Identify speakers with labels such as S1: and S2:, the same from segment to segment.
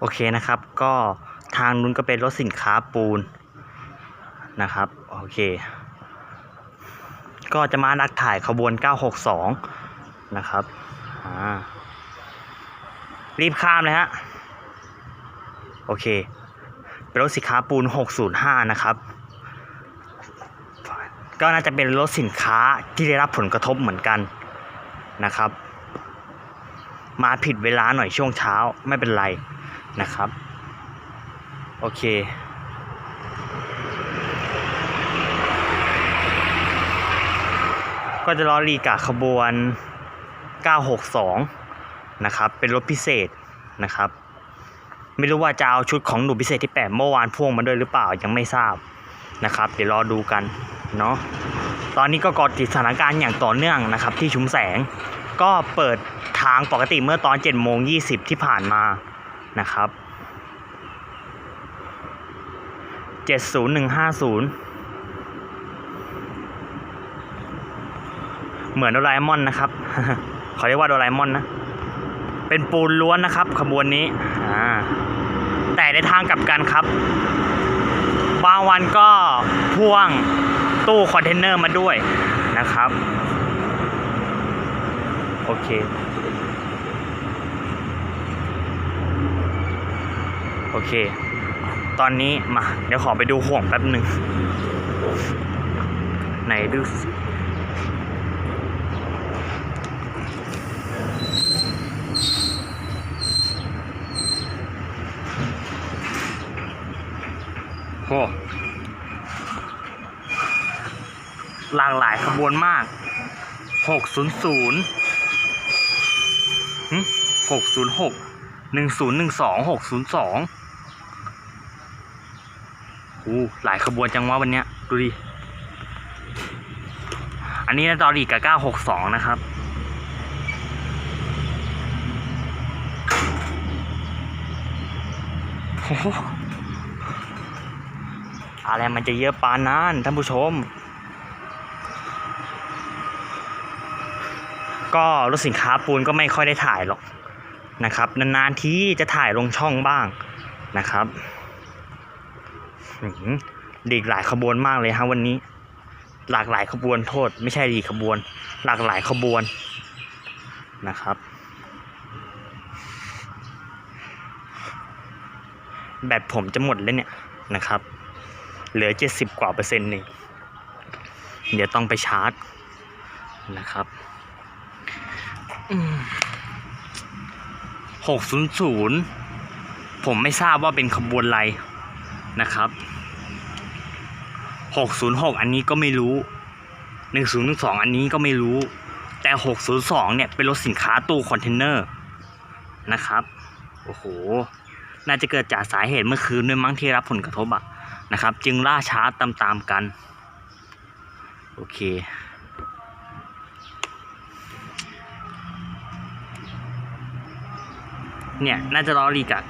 S1: โอเคนะครับ ก็ทางนู้นก็เป็นรถสินค้าปูนนะครับ โอเค ก็จะมาดักถ่ายขบวน 962 นะครับอ่ารีบข้ามเลยฮะ โอเค เป็นรถสินค้าปูน 605 นะครับ ก็น่าจะเป็นรถสินค้าที่ได้รับผลกระทบเหมือนกันนะครับ มาผิดเวลาหน่อยช่วงเช้าไม่เป็นไร นะครับ โอเค ก็จะรอรีกะขบวน 962 นะครับ เป็นรถพิเศษนะครับ ไม่รู้ว่าจะเอาชุดของหนุ่มพิเศษที่แปดเมื่อวานพ่วงมาด้วยหรือเปล่ายังไม่ทราบนะครับ เดี๋ยวรอดูกันเนาะตอนนี้ก็กอติดสถานการณ์อย่างต่อเนื่องนะครับ ที่ชุมแสงก็เปิดทางปกติเมื่อตอน7โมง20 ที่ผ่านมา นะครับ 70150 เหมือนโดราเอมอนนะครับ เขาเรียกว่าโดราเอมอนนะ เป็นปูนล้วนนะครับ ขบวนนี้ แต่ในทางกลับกันครับ บางวันก็พ่วงตู้คอนเทนเนอร์มาด้วยนะครับ โอเค โอเค ตอนนี้มา เดี๋ยวขอไปดูห่วงแป๊บหนึ่ง ไหนดูโอ้หลากหลายขบวนมากหกศูนย์ศูนย์หกศูนย์หกหนึ่งศูนย์หนึ่งสองหกศูนย์สอง อู้หลายขบวนจังวะวันเนี้ย ดูดิ อันนี้นะตอรีกับเก้าหกสองนะครับ อะไรมันจะเยอะปานนั้นท่านผู้ชม ก็รถสินค้าปูนก็ไม่ค่อยได้ถ่ายหรอกนะครับ นานๆที่จะถ่ายลงช่องบ้างนะครับ หืมดีกหลายขบวนมากเลยฮะวันนี้ หลากหลายขบวนโทษ ไม่ใช่ดีขบวน หลากหลายขบวนนะครับ แบตผมจะหมดแล้วเนี่ยนะครับ เหลือเจ็ดสิบกว่าเปอร์เซ็นต์นี่เดี๋ยวต้องไปชาร์จนะครับหกศูนย์ศูนย์ผมไม่ทราบว่าเป็นขบวนอะไรนะครับ หกศูนย์หกอันนี้ก็ไม่รู้หนึ่งศูนย์หนึ่งสองอันนี้ก็ไม่รู้ แต่หกศูนย์สองเนี่ยเป็นรถสินค้าตู้คอนเทนเนอร์นะครับโอ้โหน่าจะเกิดจากสาเหตุเมื่อคืนด้วยมั้งที่รับผลกระทบอะนะครับ จึงล่าช้าตามๆกันโอเคเนี่ย น่าจะรอรีกับ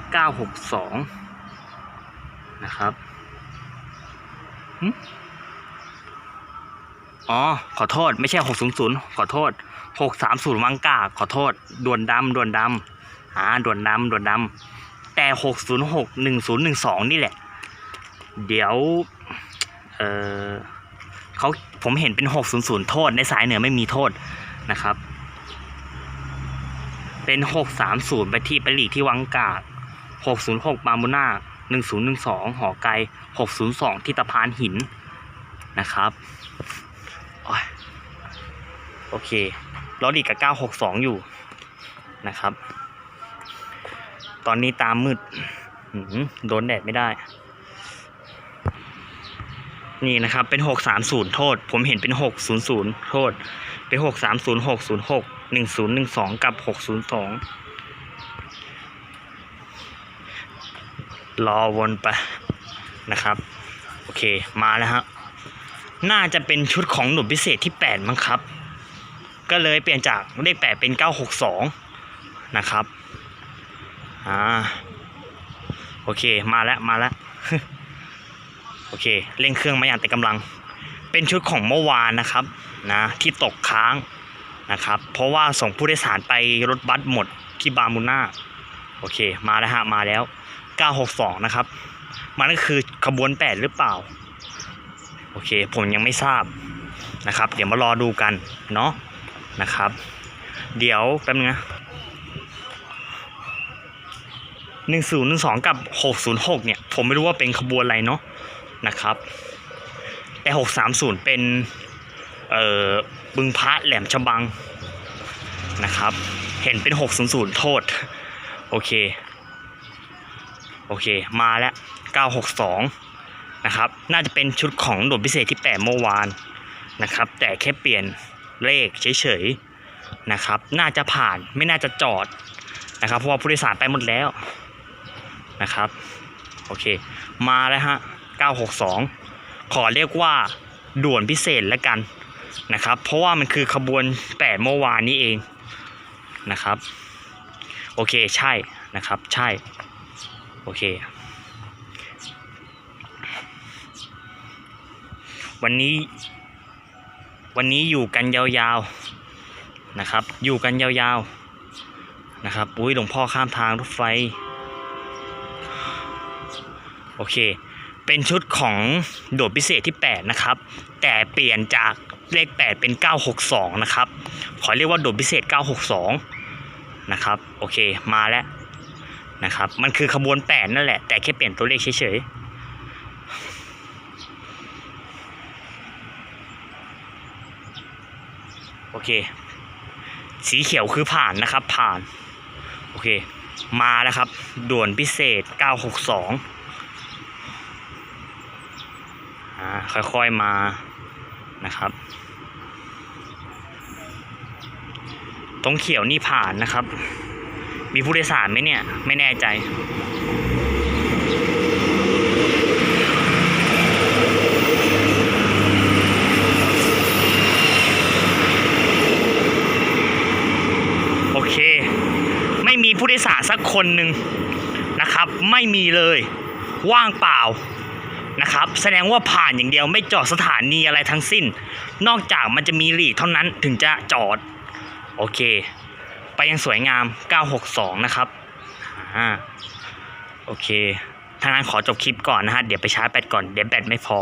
S1: 962 นะครับ อ๋อ ขอโทษ ไม่ใช่600ขอโทษ630วังกาขอโทษด่วนดำด่วนดำอ่าด่วนดำด่วนดำแต่606 1012นี่แหละ เดี๋ยว เออเขาผมเห็นเป็น600โทษ ในสายเหนือไม่มีโทษนะครับ เป็น630ไปที่ไปหลีกที่วังกาด606บามูนา 1012 หอไกล 602 ที่ตะพานหินนะครับโอเครถอีกกับ 962 อยู่นะครับ ตอนนี้ตามมืดโดนแดดไม่ได้ นี่นะครับ เป็น 630 โทษ ผมเห็นเป็น 600 โทษ เป็น 630 606 1012 กับ 602 รอวนไปนะครับ โอเคมาแล้วฮะน่าจะเป็นชุดของหนุ่มพิเศษที่ 8 มั้งครับ ก็เลยเปลี่ยนจากเลข 8 เป็น 962 นะครับอ่าโอเคมาแล้วมาแล้วโอเคเร่งเครื่องมาอย่างแต่กำลัง เป็นชุดของเมื่อวานนะครับนะที่ตกค้างนะครับ เพราะว่าส่งผู้โดยสารไปรถบัสหมดที่บามูน่าโอเคมาแล้วฮะมาแล้ว 962 นะครับ มันก็คือขบวน 8 หรือเปล่า โอเค ผมยังไม่ทราบนะครับ เดี๋ยวมารอดูกันเนาะนะครับ เดี๋ยวแป๊บนึงนะ1012กับ606เนี่ย ผมไม่รู้ว่าเป็นขบวนอะไรเนาะนะครับ แต่630เป็น เอ่อ บึงพระแหลมฉบังนะครับ เห็นเป็น600โทษ โอเค โอเคมาแล้ว 962 นะครับ น่าจะเป็นชุดของหน่วยพิเศษที่แปะเมื่อวานนะครับ แต่แค่เปลี่ยนเลขเฉยๆนะครับ น่าจะผ่านไม่น่าจะจอดนะครับ เพราะว่าผู้โดยสารไปหมดแล้วนะครับ โอเค มาแล้วฮะ 962 ขอเรียกว่าด่วนพิเศษแล้วกันนะครับ เพราะว่ามันคือขบวนแปดเมื่อวานนี้เองนะครับ โอเคใช่นะครับ ใช่ โอเค วันนี้ วันนี้อยู่กันยาวๆนะครับ อยู่กันยาวๆนะครับอุ้ยหลวงพ่อข้ามทางรถไฟ โอเค เป็นชุดของโดดพิเศษที่ 8 นะครับ แต่เปลี่ยนจากเลข 8 เป็น 962 นะครับ ขอเรียกว่าโดดพิเศษ 962 นะครับ โอเคมาแล้ว นะครับ มันคือขบวน8นั่นแหละ แต่แค่เปลี่ยนตัวเลขเฉยๆ โอเค สีเขียวคือผ่านนะครับ ผ่าน โอเค มาแล้วครับ ด่วนพิเศษ 962อ่าค่อยๆมานะครับตรงเขียวนี่ผ่านนะครับ มีผู้โดยสารไหมเนี่ย ไม่แน่ใจ โอเค ไม่มีผู้โดยสารสักคนหนึ่งนะครับ ไม่มีเลยว่างเปล่านะครับ แสดงว่าผ่านอย่างเดียวไม่จอดสถานีอะไรทั้งสิ้น นอกจากมันจะมีหลีกเท่านั้นถึงจะจอด โอเค ไปยังสวยงาม 962 นะครับอ่าโอเคทางนั้นขอจบคลิปก่อนนะฮะ เดี๋ยวไปชาร์จแบตก่อน เดี๋ยวแบตไม่พอ